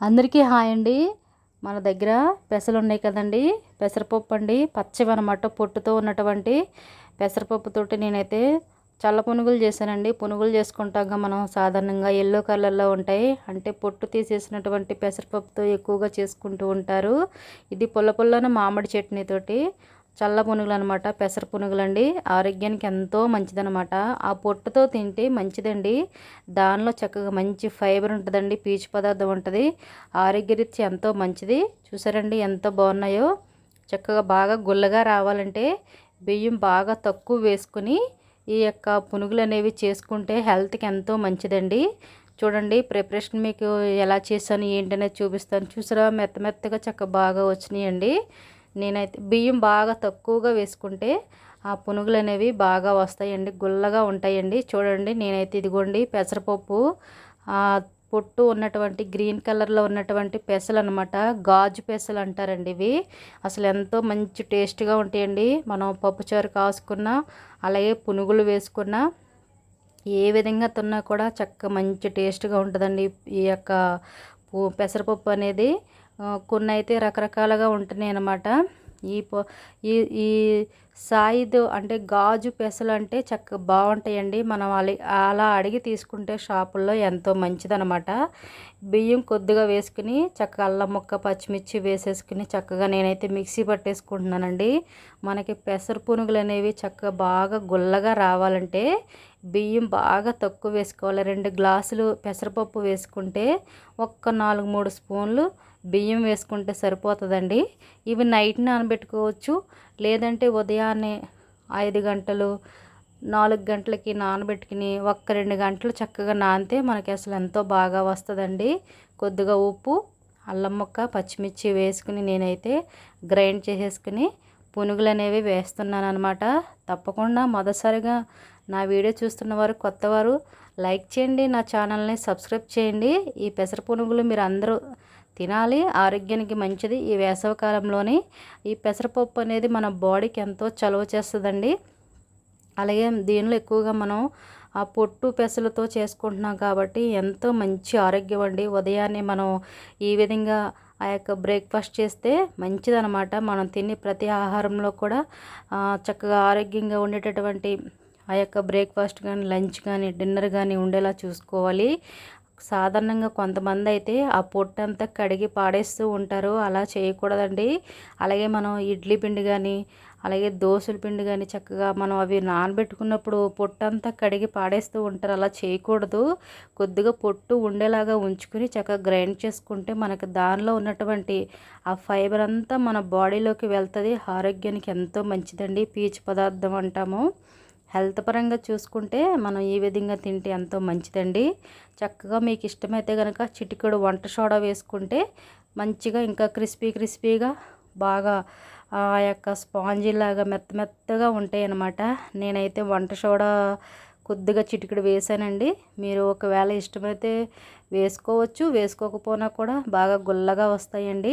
అందరికీ హాయ్ అండి. మన దగ్గర పెసలు ఉన్నాయి కదండి. పెసరపప్పు అండి. పచ్చివి అనమాట పొట్టుతో ఉన్నటువంటి పెసరపప్పుతోటి నేనైతే చల్ల పునుగులు చేశానండి. పునుగులు చేసుకుంటాగా మనం సాధారణంగా ఎల్లో కలర్లో ఉంటాయి. అంటే పొట్టు తీసేసినటువంటి పెసరపప్పుతో ఎక్కువగా చేసుకుంటూ ఉంటారు. ఇది పుల్ల పుల్లన మామిడి చట్నీతోటి చల్ల పునుగులు అనమాట పెసర పునుగులండి. ఆరోగ్యానికి ఎంతో మంచిదనమాట. ఆ పొట్టుతో తింటే మంచిదండి. దానిలో చక్కగా మంచి ఫైబర్ ఉంటుందండి పీచు పదార్థం ఉంటుంది. ఆరోగ్యరీత్యా ఎంతో మంచిది. చూసారండి ఎంత బాగున్నాయో. చక్కగా బాగా గుల్లగా రావాలంటే బియ్యం బాగా తక్కువ వేసుకుని ఈ యొక్క పునుగులు అనేవి చేసుకుంటే హెల్త్కి ఎంతో మంచిదండి. చూడండి ప్రిపరేషన్ మీకు ఎలా చేశాను ఏంటనేది చూపిస్తాను. చూసారా మెత్త మెత్తగా చక్క బాగా వచ్చినాయండి. నేనైతే బియ్యం బాగా తక్కువగా వేసుకుంటే ఆ పునుగులు అనేవి బాగా వస్తాయండి గుల్లగా ఉంటాయండి. చూడండి నేనైతే ఇదిగోండి పెసరపప్పు పొట్టు ఉన్నటువంటి గ్రీన్ కలర్లో ఉన్నటువంటి పెసలు అనమాట గాజు పెసలు అంటారండి ఇవి. అసలు ఎంతో మంచి టేస్ట్గా ఉంటాయండి. మనం పప్పుచారు కాసుకున్న అలాగే పునుగులు వేసుకున్న ఏ విధంగా తిన్నా కూడా చక్క మంచి టేస్ట్గా ఉంటుందండి ఈ యొక్క పెసరపప్పు అనేది. కొన్ని అయితే రకరకాలుగా ఉంటున్నాయి అన్నమాట. ఈ ఈ ఈ సాయిదు అంటే గాజు పెసలు అంటే చక్క బాగుంటాయండి. మనం అలా అడిగి తీసుకుంటే షాపుల్లో ఎంతో మంచిదనమాట బియ్యం కొద్దిగా వేసుకుని చక్కగా అల్లం ముక్క పచ్చిమిర్చి వేసేసుకుని చక్కగా నేనైతే మిక్సీ పట్టేసుకుంటున్నానండి. మనకి పెసర పునుగులు అనేవి చక్కగా బాగా గుల్లగా రావాలంటే బియ్యం బాగా తక్కువ వేసుకోవాలి. రెండు గ్లాసులు పెసరపప్పు వేసుకుంటే ఒక్క నాలుగు మూడు స్పూన్లు బియ్యం వేసుకుంటే సరిపోతుందండి. ఇవి నైట్ నానబెట్టుకోవచ్చు. లేదంటే ఉదయాన్నే ఐదు గంటలు నాలుగు గంటలకి నానబెట్టుకుని ఒక్క రెండు గంటలు చక్కగా నానితే మనకి అసలు ఎంతో బాగా వస్తుందండి. కొద్దిగా ఉప్పు అల్లం ముక్క పచ్చిమిర్చి వేసుకుని నేనైతే గ్రైండ్ చేసేసుకుని పునుగులు అనేవి వేస్తున్నాను అనమాట తప్పకుండా మొదటిసారిగా నా వీడియో చూస్తున్న వారు కొత్తవారు లైక్ చేయండి నా ఛానల్ని సబ్స్క్రైబ్ చేయండి. ఈ పెసర పునుగులు మీరు అందరూ తినాలి ఆరోగ్యానికి మంచిది. ఈ వేసవికాలంలోనే ఈ పెసరపప్పు అనేది మన బాడీకి ఎంతో చలవ చేస్తుందండి. అలాగే దీనిలో ఎక్కువగా మనం ఆ పొట్టు పెసలతో చేసుకుంటున్నాం కాబట్టి ఎంతో మంచి ఆరోగ్యం అండి. ఉదయాన్నే మనం ఈ విధంగా ఆ యొక్క బ్రేక్ఫాస్ట్ చేస్తే మంచిదనమాట మనం తినే ప్రతి ఆహారంలో కూడా చక్కగా ఆరోగ్యంగా ఉండేటటువంటి ఆ యొక్క బ్రేక్ఫాస్ట్ కానీ లంచ్ కానీ డిన్నర్ కానీ ఉండేలా చూసుకోవాలి. సాధారణంగా కొంతమంది అయితే ఆ పొట్టంతా కడిగి పాడేస్తూ ఉంటారు. అలా చేయకూడదండి. అలాగే మనం ఇడ్లీ పిండి కానీ అలాగే దోశల పిండి కానీ చక్కగా మనం అవి నానబెట్టుకున్నప్పుడు పొట్టంతా కడిగి పాడేస్తూ ఉంటారు. అలా చేయకూడదు. కొద్దిగా పొట్టు ఉండేలాగా ఉంచుకుని చక్కగా గ్రైండ్ చేసుకుంటే మనకు దానిలో ఉన్నటువంటి ఆ ఫైబర్ అంతా మన బాడీలోకి వెళ్తుంది. ఆరోగ్యానికి ఎంతో మంచిదండి. పీచు పదార్థం అంటాము. హెల్త్ పరంగా చూసుకుంటే మనం ఈ విధంగా తింటే ఎంతో మంచిదండి. చక్కగా మీకు ఇష్టమైతే కనుక చిటికెడు వంట సోడా వేసుకుంటే మంచిగా ఇంకా క్రిస్పీ క్రిస్పీగా బాగా ఆ యొక్క స్పాంజీలాగా మెత్త మెత్తగా ఉంటాయి అన్నమాట నేనైతే వంట సోడా కొద్దిగా చిటికెడు వేసానండి. మీరు ఒకవేళ ఇష్టమైతే వేసుకోవచ్చు వేసుకోకపోయినా కూడా బాగా గుల్లగా వస్తాయండి.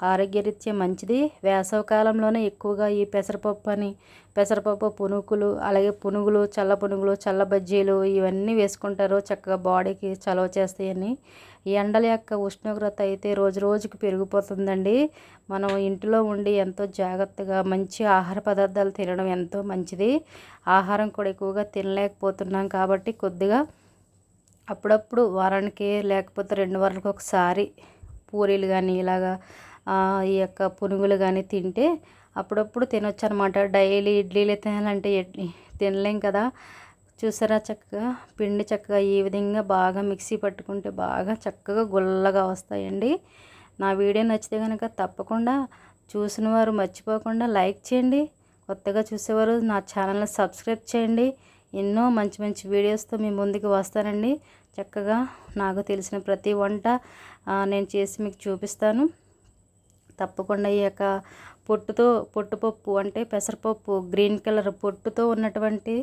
ఆరోగ్యరీత్యా మంచిది. వేసవకాలంలోనే ఎక్కువగా ఈ పెసరపప్పు అని పెసరపప్పు పునుగులు అలాగే పునుగులు చల్ల పునుగులు చల్ల బజ్జీలు ఇవన్నీ వేసుకుంటారు. చక్కగా బాడీకి చలవ చేస్తాయని. ఈ ఎండల యొక్క ఉష్ణోగ్రత అయితే రోజు రోజుకి పెరిగిపోతుందండి. మనం ఇంటిలో ఉండి ఎంతో జాగ్రత్తగా మంచి ఆహార పదార్థాలు తినడం ఎంతో మంచిది. ఆహారం కూడా ఎక్కువగా తినలేకపోతున్నాం కాబట్టి కొద్దిగా అప్పుడప్పుడు వారానికి లేకపోతే రెండు వారాలకు ఒకసారి పూరీలు కానీ ఇలాగా ఈ యొక్క పునుగులు కానీ తింటే అప్పుడప్పుడు తినొచ్చు అనమాట డైలీ ఇడ్లీలు తినాలంటే తినలేం కదా. చూసారా చక్కగా? పిండి చక్కగా ఈ విధంగా బాగా మిక్సీ పట్టుకుంటే బాగా చక్కగా గుల్లగా వస్తాయండి. నా వీడియో నచ్చితే కనుక తప్పకుండా చూసిన వారు మర్చిపోకుండా లైక్ చేయండి. కొత్తగా చూసేవారు నా ఛానల్ని సబ్స్క్రైబ్ చేయండి. ఎన్నో మంచి మంచి వీడియోస్తో మీ ముందుకు వస్తానండి. చక్కగా నాకు తెలిసిన ప్రతి వంట నేను చేసి మీకు చూపిస్తాను. తప్పకుండా ఈ యొక్క పొట్టుతో పొట్టుపప్పు అంటే పెసరపప్పు గ్రీన్ కలర్ పొట్టుతో ఉన్నటువంటి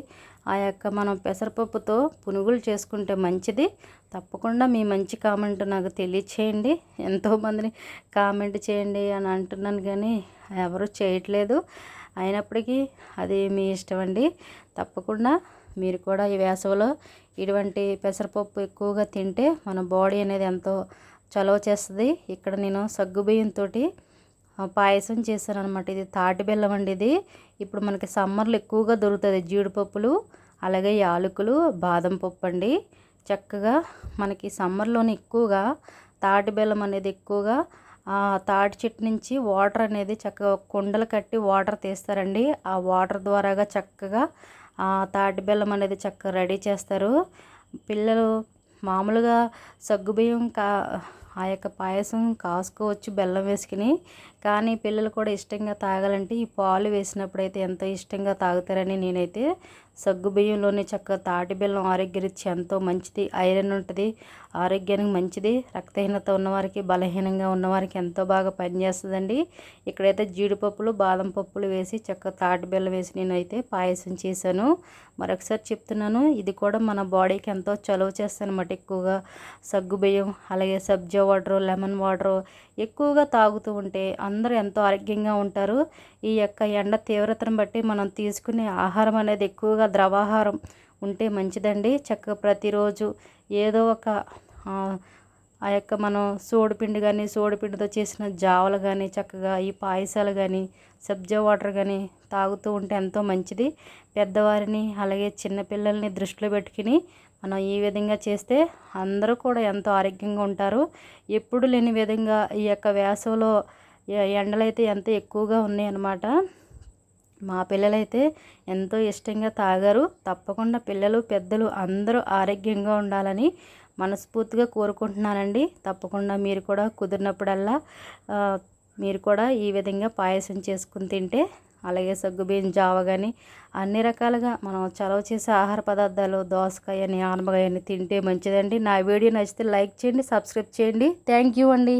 ఆ యొక్క మనం పెసరపప్పుతో పునుగులు చేసుకుంటే మంచిది. తప్పకుండా మీ మంచి కామెంట్ నాకు తెలియచేయండి. ఎంతోమందిని కామెంట్ చేయండి అని అంటున్నాను కానీ ఎవరు చేయట్లేదు. అయినప్పటికీ అది మీ ఇష్టం అండి. తప్పకుండా మీరు కూడా ఈ వేసవిలో ఇటువంటి పెసరపప్పు ఎక్కువగా తింటే మన బాడీ అనేది ఎంతో చలవ చేస్తుంది. ఇక్కడ నేను సగ్గుబియ్యంతో పాయసం చేశాను అనమాట ఇది తాటి బెల్లం అండి ఇది. ఇప్పుడు మనకి సమ్మర్లో ఎక్కువగా దొరుకుతుంది జీడిపప్పులు అలాగే యాలకులు బాదం పప్పు అండి. చక్కగా మనకి సమ్మర్లోనే ఎక్కువగా తాటి బెల్లం అనేది ఎక్కువగా తాటి చెట్టు నుంచి వాటర్ అనేది చక్కగా కుండలు కట్టి వాటర్ తీస్తారండి. ఆ వాటర్ ద్వారాగా చక్కగా తాటి బెల్లం అనేది చక్కగా రెడీ చేస్తారు. పిల్లలు మామూలుగా సగ్గుబియ్యం కా ఆ యొక్క పాయసం కాసుకోవచ్చు బెల్లం వేసుకుని. కానీ పిల్లలు కూడా ఇష్టంగా తాగాలంటే ఈ పాలు వేసినప్పుడు అయితే ఎంతో ఇష్టంగా తాగుతారని నేనైతే సగ్గు బియ్యంలోనే చక్కగా తాటి బెల్లం ఆరోగ్యరీత్యా ఎంతో మంచిది. ఐరన్ ఉంటుంది ఆరోగ్యానికి మంచిది. రక్తహీనత ఉన్నవారికి బలహీనంగా ఉన్నవారికి ఎంతో బాగా పనిచేస్తుందండి. ఇక్కడైతే జీడిపప్పులు బాదం పప్పులు వేసి చక్కగా తాటి బెల్లం వేసి నేనైతే పాయసం చేశాను. మరొకసారి చెప్తున్నాను ఇది కూడా మన బాడీకి ఎంతో చలువ చేస్తాను అనమాట ఎక్కువగా. సగ్గు బియ్యం అలాగే సబ్జా వాటర్ లెమన్ వాటర్ ఎక్కువగా తాగుతూ ఉంటే అందరూ ఎంతో ఆరోగ్యంగా ఉంటారు. ఈ యొక్క ఎండ తీవ్రతను బట్టి మనం తీసుకునే ఆహారం అనేది ఎక్కువగా ద్రవాహారం ఉంటే మంచిదండి. చక్కగా ప్రతిరోజు ఏదో ఒక ఆ యొక్క మనం సోడిపిండి కానీ సోడిపిండితో చేసిన జావలు కానీ చక్కగా ఈ పాయసాలు కానీ సబ్జా వాటర్ కానీ తాగుతూ ఉంటే ఎంతో మంచిది. పెద్దవారిని అలాగే చిన్నపిల్లల్ని దృష్టిలో పెట్టుకుని మనం ఈ విధంగా చేస్తే అందరూ కూడా ఎంతో ఆరోగ్యంగా ఉంటారు. ఎప్పుడు లేని విధంగా ఈ యొక్క వేసవిలో ఎండలైతే ఎంత ఎక్కువగా ఉన్నాయన్నమాట. మా పిల్లలైతే ఎంతో ఇష్టంగా తాగారు. తప్పకుండా పిల్లలు పెద్దలు అందరూ ఆరోగ్యంగా ఉండాలని మనస్ఫూర్తిగా కోరుకుంటున్నానండి. తప్పకుండా మీరు కూడా కుదిరినప్పుడల్లా మీరు కూడా ఈ విధంగా పాయసం చేసుకుని తింటే అలాగే సగ్గుబియ్యం జావ కానీ అన్ని రకాలుగా మనం చలవ చేసే ఆహార పదార్థాలు దోసకాయ అని ఆనపకాయ అని తింటే మంచిదండి. నా వీడియో నచ్చితే లైక్ చేయండి సబ్స్క్రైబ్ చేయండి. థ్యాంక్ యూ అండి.